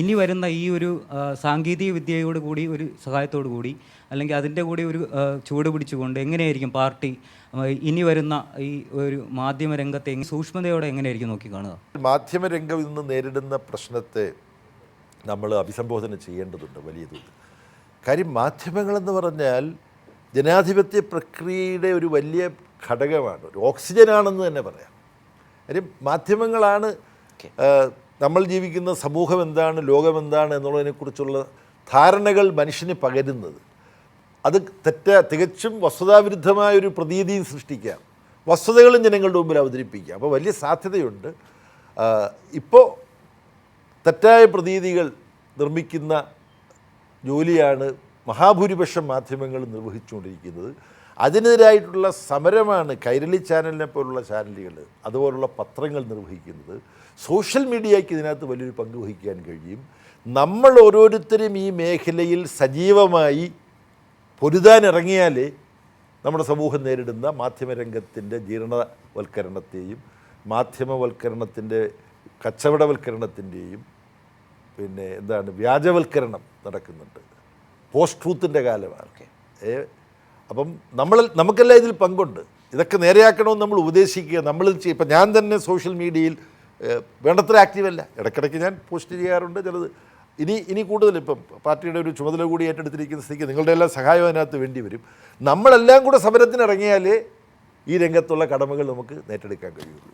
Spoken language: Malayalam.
ഇനി വരുന്ന ഈ ഒരു സാങ്കേതിക വിദ്യയോട് കൂടി ഒരു സഹായത്തോടു കൂടി അല്ലെങ്കിൽ അതിന്റെ കൂടി ഒരു ചൂട് ചുവട് പിടിച്ചുകൊണ്ട് എങ്ങനെയായിരിക്കും പാർട്ടി ഇനി വരുന്ന ഈ ഒരു മാധ്യമ രംഗത്തെ സൂക്ഷ്മതയോടെ എങ്ങനെയായിരിക്കും നോക്കി കാണുക? മാധ്യമ രംഗം ഇന്ന് നേരിടുന്ന പ്രശ്നത്തെ നമ്മൾ അഭിസംബോധന ചെയ്യേണ്ടതുണ്ട് വലിയ തോതിൽ കാര്യം മാധ്യമങ്ങളെന്ന് പറഞ്ഞാൽ ജനാധിപത്യ പ്രക്രിയയുടെ ഒരു വലിയ ഘടകമാണ്. ഒരു ഓക്സിജനാണെന്ന് തന്നെ പറയാം. കാര്യം മാധ്യമങ്ങളാണ് നമ്മൾ ജീവിക്കുന്ന സമൂഹം എന്താണ് ലോകം എന്താണ് എന്നുള്ളതിനെക്കുറിച്ചുള്ള ധാരണകൾ മനുഷ്യന് പകരുന്നത്. അത് തെറ്റ തികച്ചും വസ്തുതാവിരുദ്ധമായൊരു പ്രതീതിയും സൃഷ്ടിക്കാം. വസ്തുതകളും ജനങ്ങളുടെ മുമ്പിൽ അവതരിപ്പിക്കാം. അപ്പോൾ വലിയ സാധ്യതയുണ്ട്. ഇപ്പോൾ തെറ്റായ പ്രതീതികൾ നിർമ്മിക്കുന്ന ജോലിയാണ് മഹാഭൂരിപക്ഷം മാധ്യമങ്ങൾ നിർവഹിച്ചുകൊണ്ടിരിക്കുന്നത്. അതിനെതിരായിട്ടുള്ള സമരമാണ് കൈരളി ചാനലിനെ പോലുള്ള ചാനലുകൾ അതുപോലുള്ള പത്രങ്ങൾ നിർവഹിക്കുന്നത്. സോഷ്യൽ മീഡിയയ്ക്ക് ഇതിനകത്ത് വലിയൊരു പങ്ക് വഹിക്കാൻ കഴിയും. നമ്മൾ ഓരോരുത്തരും ഈ മേഖലയിൽ സജീവമായി പൊരുതാനിറങ്ങിയാലേ നമ്മുടെ സമൂഹം നേരിടുന്ന മാധ്യമരംഗത്തിന്റെ ജീർണവൽക്കരണത്തെയും മാധ്യമവൽക്കരണത്തിന്റെ കച്ചവടവൽക്കരണത്തിന്റെയും പിന്നെ എന്താണ് വ്യാജവൽക്കരണം നടക്കുന്നുണ്ട്. പോസ്റ്റ് ട്രൂത്തിന്റെ കാലമാണ്. ഏ അപ്പം നമ്മൾ നമുക്കെല്ലാം ഇതിൽ പങ്കുണ്ട്. ഇതൊക്കെ നേരെയാക്കണമെന്ന് നമ്മൾ ഉപദേശിക്കുക നമ്മൾ ഇപ്പം ഞാൻ തന്നെ സോഷ്യൽ മീഡിയയിൽ വേണ്ടത്ര ആക്റ്റീവല്ല. ഇടയ്ക്കിടയ്ക്ക് ഞാൻ പോസ്റ്റ് ചെയ്യാറുണ്ട് ചിലത്. ഇനി ഇനി കൂടുതൽ ഇപ്പം പാർട്ടിയുടെ ഒരു ചുമതല കൂടി ഏറ്റെടുത്തിരിക്കുന്ന സ്ഥിതിക്ക് നിങ്ങളുടെ എല്ലാം സഹായം അതിനകത്ത് വേണ്ടി വരും. നമ്മളെല്ലാം കൂടെ സമരത്തിന് ഇറങ്ങിയാലേ ഈ രംഗത്തുള്ള കടമകൾ നമുക്ക് നേറ്റെടുക്കാൻ കഴിയുള്ളൂ.